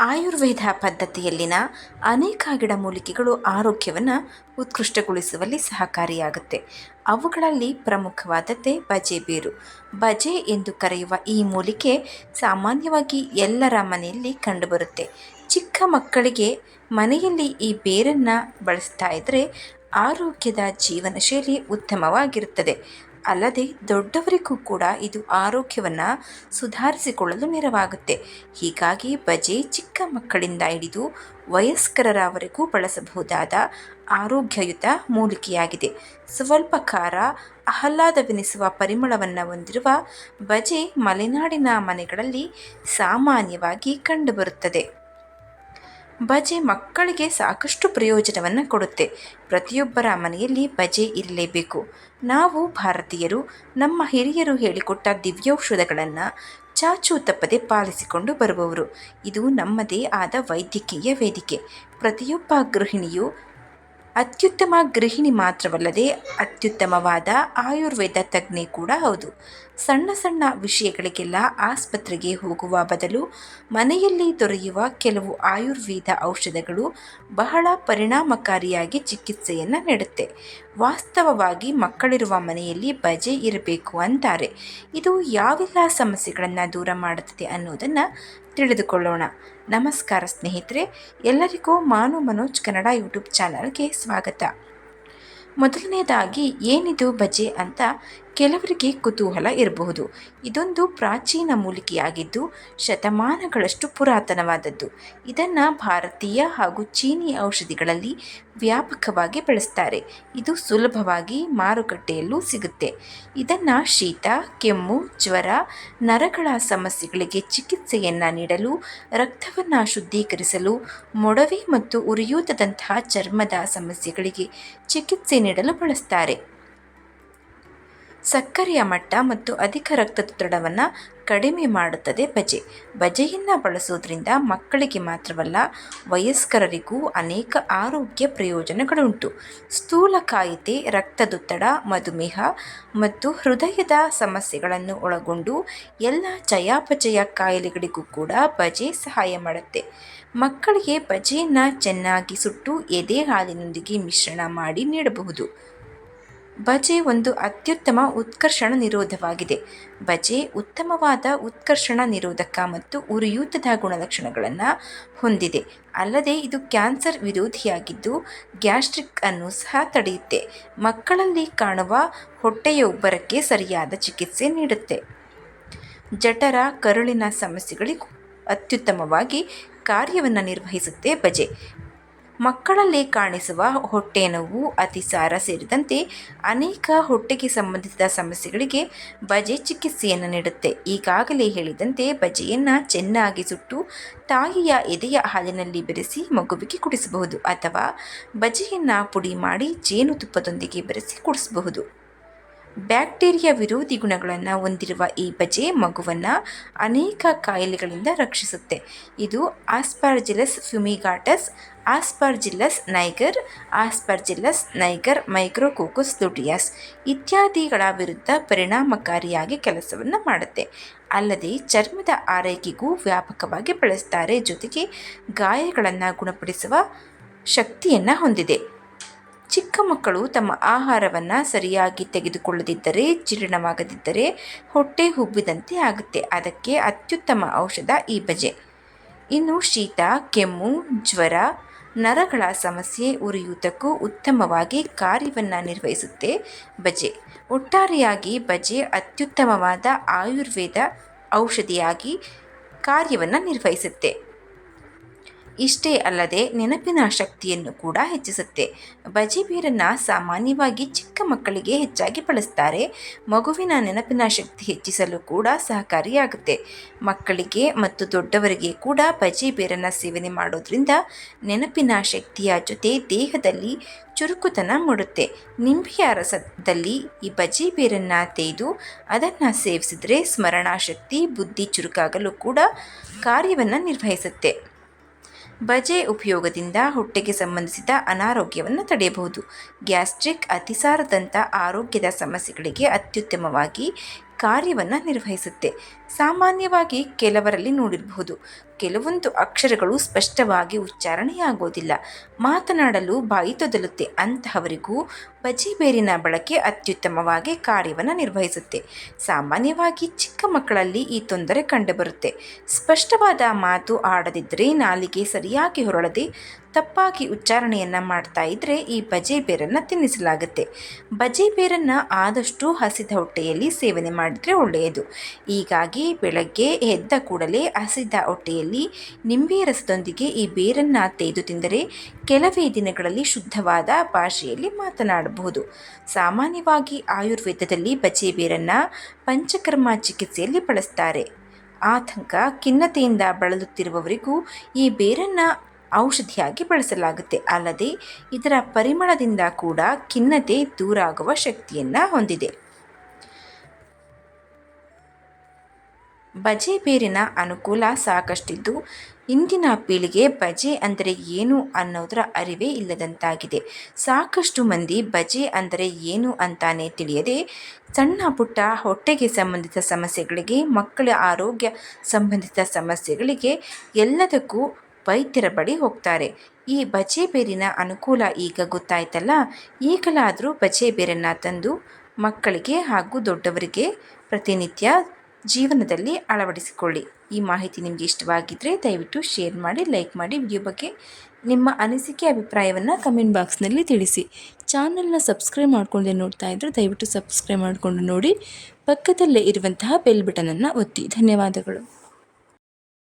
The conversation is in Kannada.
ಆಯುರ್ವೇದ ಪದ್ಧತಿಯಲ್ಲಿನ ಅನೇಕ ಗಿಡಮೂಲಿಕೆಗಳು ಆರೋಗ್ಯವನ್ನು ಉತ್ಕೃಷ್ಟಗೊಳಿಸುವಲ್ಲಿ ಸಹಕಾರಿಯಾಗುತ್ತೆ. ಅವುಗಳಲ್ಲಿ ಪ್ರಮುಖವಾದದ್ದೇ ಬಜೆ ಬೇರು. ಬಜೆ ಎಂದು ಕರೆಯುವ ಈ ಮೂಲಿಕೆ ಸಾಮಾನ್ಯವಾಗಿ ಎಲ್ಲರ ಮನೆಯಲ್ಲಿ ಕಂಡುಬರುತ್ತೆ. ಚಿಕ್ಕ ಮಕ್ಕಳಿಗೆ ಮನೆಯಲ್ಲಿ ಈ ಬೇರನ್ನು ಬಳಸ್ತಾ ಇದ್ದರೆ ಆರೋಗ್ಯದ ಜೀವನ ಶೈಲಿ ಉತ್ತಮವಾಗಿರುತ್ತದೆ. ಅಲ್ಲದೆ ದೊಡ್ಡವರಿಗೂ ಕೂಡ ಇದು ಆರೋಗ್ಯವನ್ನು ಸುಧಾರಿಸಿಕೊಳ್ಳಲು ನೆರವಾಗುತ್ತೆ. ಹೀಗಾಗಿ ಬಜೆ ಚಿಕ್ಕ ಮಕ್ಕಳಿಂದ ಹಿಡಿದು ವಯಸ್ಕರರವರೆಗೂ ಬಳಸಬಹುದಾದ ಆರೋಗ್ಯಯುತ ಮೂಲಿಕೆಯಾಗಿದೆ. ಸ್ವಲ್ಪ ಖಾರ ಆಹ್ಲಾದವೆನಿಸುವ ಪರಿಮಳವನ್ನು ಹೊಂದಿರುವ ಬಜೆ ಮಲೆನಾಡಿನ ಮನೆಗಳಲ್ಲಿ ಸಾಮಾನ್ಯವಾಗಿ ಕಂಡುಬರುತ್ತದೆ. ಬಜೆ ಮಕ್ಕಳಿಗೆ ಸಾಕಷ್ಟು ಪ್ರಯೋಜನವನ್ನು ಕೊಡುತ್ತೆ. ಪ್ರತಿಯೊಬ್ಬರ ಮನೆಯಲ್ಲಿ ಬಜೆ ಇರಲೇಬೇಕು. ನಾವು ಭಾರತೀಯರು, ನಮ್ಮ ಹಿರಿಯರು ಹೇಳಿಕೊಟ್ಟ ದಿವ್ಯೌಷಧಗಳನ್ನು ಚಾಚು ತಪ್ಪದೆ ಪಾಲಿಸಿಕೊಂಡು ಬರುವವರು. ಇದು ನಮ್ಮದೇ ಆದ ವೈದ್ಯಕೀಯ ವೇದಿಕೆ. ಪ್ರತಿಯೊಬ್ಬ ಗೃಹಿಣಿಯು ಅತ್ಯುತ್ತಮ ಗೃಹಿಣಿ ಮಾತ್ರವಲ್ಲದೆ ಅತ್ಯುತ್ತಮವಾದ ಆಯುರ್ವೇದ ತಜ್ಞೆ ಕೂಡ ಹೌದು. ಸಣ್ಣ ಸಣ್ಣ ವಿಷಯಗಳಿಗೆಲ್ಲ ಆಸ್ಪತ್ರೆಗೆ ಹೋಗುವ ಬದಲು ಮನೆಯಲ್ಲಿ ದೊರೆಯುವ ಕೆಲವು ಆಯುರ್ವೇದ ಔಷಧಗಳು ಬಹಳ ಪರಿಣಾಮಕಾರಿಯಾಗಿ ಚಿಕಿತ್ಸೆಯನ್ನು ನೀಡುತ್ತೆ. ವಾಸ್ತವವಾಗಿ ಮಕ್ಕಳಿರುವ ಮನೆಯಲ್ಲಿ ಬಜೆ ಇರಬೇಕು ಅಂತಾರೆ. ಇದು ಯಾವೆಲ್ಲ ಸಮಸ್ಯೆಗಳನ್ನು ದೂರ ಮಾಡುತ್ತದೆ ಅನ್ನೋದನ್ನು ತಿಳಿದುಕೊಳ್ಳೋಣ. ನಮಸ್ಕಾರ ಸ್ನೇಹಿತರೆ, ಎಲ್ಲರಿಗೂ ಮಾನು ಮನೋಜ್ ಕನ್ನಡ ಯೂಟ್ಯೂಬ್ ಚಾನಲ್ಗೆ ಸ್ವಾಗತ. ಮೊದಲನೇದಾಗಿ, ಏನಿದು ಬಜೆ ಅಂತ ಕೆಲವರಿಗೆ ಕುತೂಹಲ ಇರಬಹುದು. ಇದೊಂದು ಪ್ರಾಚೀನ ಮೂಲಿಕೆಯಾಗಿದ್ದು, ಶತಮಾನಗಳಷ್ಟು ಪುರಾತನವಾದದ್ದು. ಇದನ್ನು ಭಾರತೀಯ ಹಾಗೂ ಚೀನಿ ಔಷಧಿಗಳಲ್ಲಿ ವ್ಯಾಪಕವಾಗಿ ಬಳಸ್ತಾರೆ. ಇದು ಸುಲಭವಾಗಿ ಮಾರುಕಟ್ಟೆಯಲ್ಲೂ ಸಿಗುತ್ತೆ. ಇದನ್ನು ಶೀತ, ಕೆಮ್ಮು, ಜ್ವರ, ನರಗಳ ಸಮಸ್ಯೆಗಳಿಗೆ ಚಿಕಿತ್ಸೆಯನ್ನು ನೀಡಲು, ರಕ್ತವನ್ನು ಶುದ್ಧೀಕರಿಸಲು, ಮೊಡವೆ ಮತ್ತು ಉರಿಯೂತದಂತಹ ಚರ್ಮದ ಸಮಸ್ಯೆಗಳಿಗೆ ಚಿಕಿತ್ಸೆ ನೀಡಲು ಬಳಸ್ತಾರೆ. ಸಕ್ಕರೆಯ ಮಟ್ಟ ಮತ್ತು ಅಧಿಕ ರಕ್ತದೊತ್ತಡವನ್ನು ಕಡಿಮೆ ಮಾಡುತ್ತದೆ ಬಜೆ. ಬಜೆಯನ್ನು ಬಳಸೋದ್ರಿಂದ ಮಕ್ಕಳಿಗೆ ಮಾತ್ರವಲ್ಲ, ವಯಸ್ಕರರಿಗೂ ಅನೇಕ ಆರೋಗ್ಯ ಪ್ರಯೋಜನಗಳುಂಟು. ಸ್ಥೂಲಕಾಯಿತೆ ರಕ್ತದೊತ್ತಡ, ಮಧುಮೇಹ ಮತ್ತು ಹೃದಯದ ಸಮಸ್ಯೆಗಳನ್ನು ಒಳಗೊಂಡು ಎಲ್ಲ ಚಯಾಪಚಯ ಕಾಯಿಲೆಗಳಿಗೂ ಕೂಡ ಬಜೆ ಸಹಾಯ ಮಾಡುತ್ತೆ. ಮಕ್ಕಳಿಗೆ ಬಜೆಯನ್ನು ಚೆನ್ನಾಗಿ ಸುಟ್ಟು ಎದೆ ಹಾಲಿನೊಂದಿಗೆ ಮಿಶ್ರಣ ಮಾಡಿ ನೀಡಬಹುದು. ಬಜೆ ಒಂದು ಅತ್ಯುತ್ತಮ ಉತ್ಕರ್ಷಣ ನಿರೋಧವಾಗಿದೆ. ಬಜೆ ಉತ್ತಮವಾದ ಉತ್ಕರ್ಷಣ ನಿರೋಧಕ ಮತ್ತು ಉರಿಯೂತದ ಗುಣಲಕ್ಷಣಗಳನ್ನು ಹೊಂದಿದೆ. ಅಲ್ಲದೆ ಇದು ಕ್ಯಾನ್ಸರ್ ವಿರೋಧಿಯಾಗಿದ್ದು, ಗ್ಯಾಸ್ಟ್ರಿಕ್ ಅನ್ನು ಸಹ ತಡೆಯುತ್ತೆ. ಮಕ್ಕಳಲ್ಲಿ ಕಾಣುವ ಹೊಟ್ಟೆಯ ಉಬ್ಬರಕ್ಕೆ ಸರಿಯಾದ ಚಿಕಿತ್ಸೆ ನೀಡುತ್ತೆ. ಜಠರ, ಕರುಳಿನ ಸಮಸ್ಯೆಗಳಿಗೂ ಅತ್ಯುತ್ತಮವಾಗಿ ಕಾರ್ಯವನ್ನು ನಿರ್ವಹಿಸುತ್ತೆ ಬಜೆ. ಮಕ್ಕಳಲ್ಲಿ ಕಾಣಿಸುವ ಹೊಟ್ಟೆ ನೋವು, ಅತಿಸಾರ ಸೇರಿದಂತೆ ಅನೇಕ ಹೊಟ್ಟೆಗೆ ಸಂಬಂಧಿಸಿದ ಸಮಸ್ಯೆಗಳಿಗೆ ಬಜೆ ಚಿಕಿತ್ಸೆಯನ್ನು ನೀಡುತ್ತೆ. ಈಗಾಗಲೇ ಹೇಳಿದಂತೆ ಬಜೆಯನ್ನು ಚೆನ್ನಾಗಿ ಸುಟ್ಟು ತಾಯಿಯ ಎದೆಯ ಹಾಲಿನಲ್ಲಿ ಬೆರೆಸಿ ಮಗುವಿಗೆ ಕುಡಿಸಬಹುದು ಅಥವಾ ಬಜೆಯನ್ನು ಪುಡಿ ಮಾಡಿ ಜೇನುತುಪ್ಪದೊಂದಿಗೆ ಬೆರೆಸಿ ಕುಡಿಸಬಹುದು. ಬ್ಯಾಕ್ಟೀರಿಯಾ ವಿರೋಧಿ ಗುಣಗಳನ್ನು ಹೊಂದಿರುವ ಈ ಬಜೆ ಮಗುವನ್ನು ಅನೇಕ ಕಾಯಿಲೆಗಳಿಂದ ರಕ್ಷಿಸುತ್ತೆ. ಇದು ಆಸ್ಪಾರ್ಜಿಲಸ್ ಫ್ಯುಮಿಗಾಟಸ್ ಆಸ್ಪರ್ಜಿಲ್ಲಸ್ ನೈಗರ್ ಆಸ್ಪರ್ಜಿಲ್ಲಸ್ ನೈಗರ್ ಮೈಕ್ರೋಕೋಕಸ್ ಲುಟಿಯಾಸ್ ಇತ್ಯಾದಿಗಳ ವಿರುದ್ಧ ಪರಿಣಾಮಕಾರಿಯಾಗಿ ಕೆಲಸವನ್ನು ಮಾಡುತ್ತೆ. ಅಲ್ಲದೆ ಚರ್ಮದ ಆರೈಕೆಗೂ ವ್ಯಾಪಕವಾಗಿ ಬಳಸ್ತಾರೆ. ಜೊತೆಗೆ ಗಾಯಗಳನ್ನು ಗುಣಪಡಿಸುವ ಶಕ್ತಿಯನ್ನು ಹೊಂದಿದೆ. ಚಿಕ್ಕ ಮಕ್ಕಳು ತಮ್ಮ ಆಹಾರವನ್ನು ಸರಿಯಾಗಿ ತೆಗೆದುಕೊಳ್ಳದಿದ್ದರೆ, ಜೀರ್ಣವಾಗದಿದ್ದರೆ ಹೊಟ್ಟೆ ಹುಬ್ಬಿದಂತೆ ಆಗುತ್ತೆ. ಅದಕ್ಕೆ ಅತ್ಯುತ್ತಮ ಔಷಧ ಈ ಬಜೆ ಇನ್ನು ಶೀತ, ಕೆಮ್ಮು, ಜ್ವರ, ನರಗಳ ಸಮಸ್ಯೆ ಉರಿಯೂತಕ್ಕೂ ಉತ್ತಮವಾಗಿ ಕಾರ್ಯವನ್ನು ನಿರ್ವಹಿಸುತ್ತೆ ಬಜೆ ಒಟ್ಟಾರೆಯಾಗಿ ಬಜೆ ಅತ್ಯುತ್ತಮವಾದ ಆಯುರ್ವೇದ ಔಷಧಿಯಾಗಿ ಕಾರ್ಯವನ್ನು ನಿರ್ವಹಿಸುತ್ತೆ. ಇಷ್ಟೇ ಅಲ್ಲದೆ ನೆನಪಿನ ಶಕ್ತಿಯನ್ನು ಕೂಡ ಹೆಚ್ಚಿಸುತ್ತೆ. ಬಜಿ ಬೀರನ್ನು ಸಾಮಾನ್ಯವಾಗಿ ಚಿಕ್ಕ ಮಕ್ಕಳಿಗೆ ಹೆಚ್ಚಾಗಿ ಬಳಸ್ತಾರೆ. ಮಗುವಿನ ನೆನಪಿನ ಶಕ್ತಿ ಹೆಚ್ಚಿಸಲು ಕೂಡ ಸಹಕಾರಿಯಾಗುತ್ತೆ. ಮಕ್ಕಳಿಗೆ ಮತ್ತು ದೊಡ್ಡವರಿಗೆ ಕೂಡ ಬಜಿ ಬೇರನ್ನು ಸೇವನೆ ಮಾಡೋದ್ರಿಂದ ನೆನಪಿನ ಶಕ್ತಿಯ ಜೊತೆ ದೇಹದಲ್ಲಿ ಚುರುಕುತನ ಮೂಡುತ್ತೆ. ನಿಂಬೆಯ ರಸದಲ್ಲಿ ಈ ಬಜಿ ಬೇರನ್ನು ತೆಗೆದು ಅದನ್ನು ಸೇವಿಸಿದರೆ ಸ್ಮರಣಾಶಕ್ತಿ ಬುದ್ಧಿ ಚುರುಕಾಗಲು ಕೂಡ ಕಾರ್ಯವನ್ನು ನಿರ್ವಹಿಸುತ್ತೆ. ಬಜೆ ಉಪಯೋಗದಿಂದ ಹೊಟ್ಟೆಗೆ ಸಂಬಂಧಿಸಿದ ಅನಾರೋಗ್ಯವನ್ನು ತಡೆಯಬಹುದು. ಗ್ಯಾಸ್ಟ್ರಿಕ್ ಅತಿಸಾರದಂಥ ಆರೋಗ್ಯದ ಸಮಸ್ಯೆಗಳಿಗೆ ಅತ್ಯುತ್ತಮವಾಗಿ ಕಾರ್ಯವನ್ನು ನಿರ್ವಹಿಸುತ್ತೆ. ಸಾಮಾನ್ಯವಾಗಿ ಕೆಲವರಲ್ಲಿ ನೋಡಿರಬಹುದು. ಕೆಲವೊಂದು ಅಕ್ಷರಗಳು ಸ್ಪಷ್ಟವಾಗಿ ಉಚ್ಚಾರಣೆಯಾಗೋದಿಲ್ಲ. ಮಾತನಾಡಲು ಬಾಯಿ ತೊದಲುತ್ತೆ. ಅಂತಹವರಿಗೂ ಬಜಿಬೇರಿನ ಬಳಕೆ ಅತ್ಯುತ್ತಮವಾಗಿ ಕಾರ್ಯವನ್ನು ನಿರ್ವಹಿಸುತ್ತೆ. ಸಾಮಾನ್ಯವಾಗಿ ಚಿಕ್ಕ ಮಕ್ಕಳಲ್ಲಿ ಈ ತೊಂದರೆ ಕಂಡುಬರುತ್ತೆ. ಸ್ಪಷ್ಟವಾದ ಮಾತು ಆಡದಿದ್ದರೆ ನಾಲಿಗೆ ಸರಿಯಾಗಿ ಹೊರಳದೆ ತಪ್ಪಾಗಿ ಉಚ್ಚಾರಣೆಯನ್ನು ಮಾಡ್ತಾ ಇದ್ದರೆ ಈ ಬಜೆ ಬೇರನ್ನು ತಿನ್ನಿಸಲಾಗುತ್ತೆ. ಬಜೆ ಬೇರನ್ನು ಆದಷ್ಟು ಹಸಿದ ಹೊಟ್ಟೆಯಲ್ಲಿ ಸೇವನೆ ಮಾಡಿದರೆ ಒಳ್ಳೆಯದು. ಹೀಗಾಗಿ ಬೆಳಗ್ಗೆ ಎದ್ದ ಕೂಡಲೇ ಹಸಿದ ಹೊಟ್ಟೆಯಲ್ಲಿ ನಿಂಬೆ ರಸದೊಂದಿಗೆ ಈ ಬೇರನ್ನು ತೆಗೆದು ತಿಂದರೆ ಕೆಲವೇ ದಿನಗಳಲ್ಲಿ ಶುದ್ಧವಾದ ಭಾಷೆಯಲ್ಲಿ ಮಾತನಾಡಬಹುದು. ಸಾಮಾನ್ಯವಾಗಿ ಆಯುರ್ವೇದದಲ್ಲಿ ಬಚೆ ಬೇರನ್ನು ಪಂಚಕರ್ಮ ಚಿಕಿತ್ಸೆಯಲ್ಲಿ ಬಳಸ್ತಾರೆ. ಆತಂಕ, ಖಿನ್ನತೆಯಿಂದ ಬಳಲುತ್ತಿರುವವರಿಗೂ ಈ ಬೇರನ್ನು ಔಷಧಿಯಾಗಿ ಬಳಸಲಾಗುತ್ತೆ. ಅಲ್ಲದೆ, ಇದರ ಪರಿಮಳದಿಂದ ಕೂಡ ಖಿನ್ನತೆ ದೂರಾಗುವ ಶಕ್ತಿಯನ್ನು ಹೊಂದಿದೆ. ಬಜೆ ಬೇರಿನ ಅನುಕೂಲ ಸಾಕಷ್ಟಿದ್ದು, ಇಂದಿನ ಪೀಳಿಗೆ ಬಜೆ ಅಂದರೆ ಏನು ಅನ್ನೋದರ ಅರಿವೇ ಇಲ್ಲದಂತಾಗಿದೆ. ಸಾಕಷ್ಟು ಮಂದಿ ಬಜೆ ಅಂದರೆ ಏನು ಅಂತಾನೆ ತಿಳಿಯದೆ, ಸಣ್ಣ ಪುಟ್ಟ ಹೊಟ್ಟೆಗೆ ಸಂಬಂಧಿತ ಸಮಸ್ಯೆಗಳಿಗೆ, ಮಕ್ಕಳ ಆರೋಗ್ಯ ಸಂಬಂಧಿತ ಸಮಸ್ಯೆಗಳಿಗೆ ಎಲ್ಲದಕ್ಕೂ ವೈದ್ಯರ ಬಳಿ ಹೋಗ್ತಾರೆ. ಈ ಬಜೆ ಬೇರಿನ ಅನುಕೂಲ ಈಗ ಗೊತ್ತಾಯ್ತಲ್ಲ? ಈಗಲಾದರೂ ಬಜೆ ಬೇರನ್ನು ತಂದು ಮಕ್ಕಳಿಗೆ ಹಾಗೂ ದೊಡ್ಡವರಿಗೆ ಪ್ರತಿನಿತ್ಯ ಜೀವನದಲ್ಲಿ ಅಳವಡಿಸಿಕೊಳ್ಳಿ. ಈ ಮಾಹಿತಿ ನಿಮಗೆ ಇಷ್ಟವಾಗಿದ್ದರೆ ದಯವಿಟ್ಟು ಶೇರ್ ಮಾಡಿ, ಲೈಕ್ ಮಾಡಿ, ವಿಡಿಯೋ ಬಗ್ಗೆ ನಿಮ್ಮ ಅನಿಸಿಕೆ, ಅಭಿಪ್ರಾಯವನ್ನು ಕಮೆಂಟ್ ಬಾಕ್ಸ್ನಲ್ಲಿ ತಿಳಿಸಿ. ಚಾನಲ್ನ ಸಬ್ಸ್ಕ್ರೈಬ್ ಮಾಡ್ಕೊಂಡೆ ನೋಡ್ತಾ ಇದ್ದರೆ ದಯವಿಟ್ಟು ಸಬ್ಸ್ಕ್ರೈಬ್ ಮಾಡಿಕೊಂಡು ನೋಡಿ. ಪಕ್ಕದಲ್ಲೇ ಇರುವಂತಹ ಬೆಲ್ ಬಟನನ್ನು ಒತ್ತಿ. ಧನ್ಯವಾದಗಳು.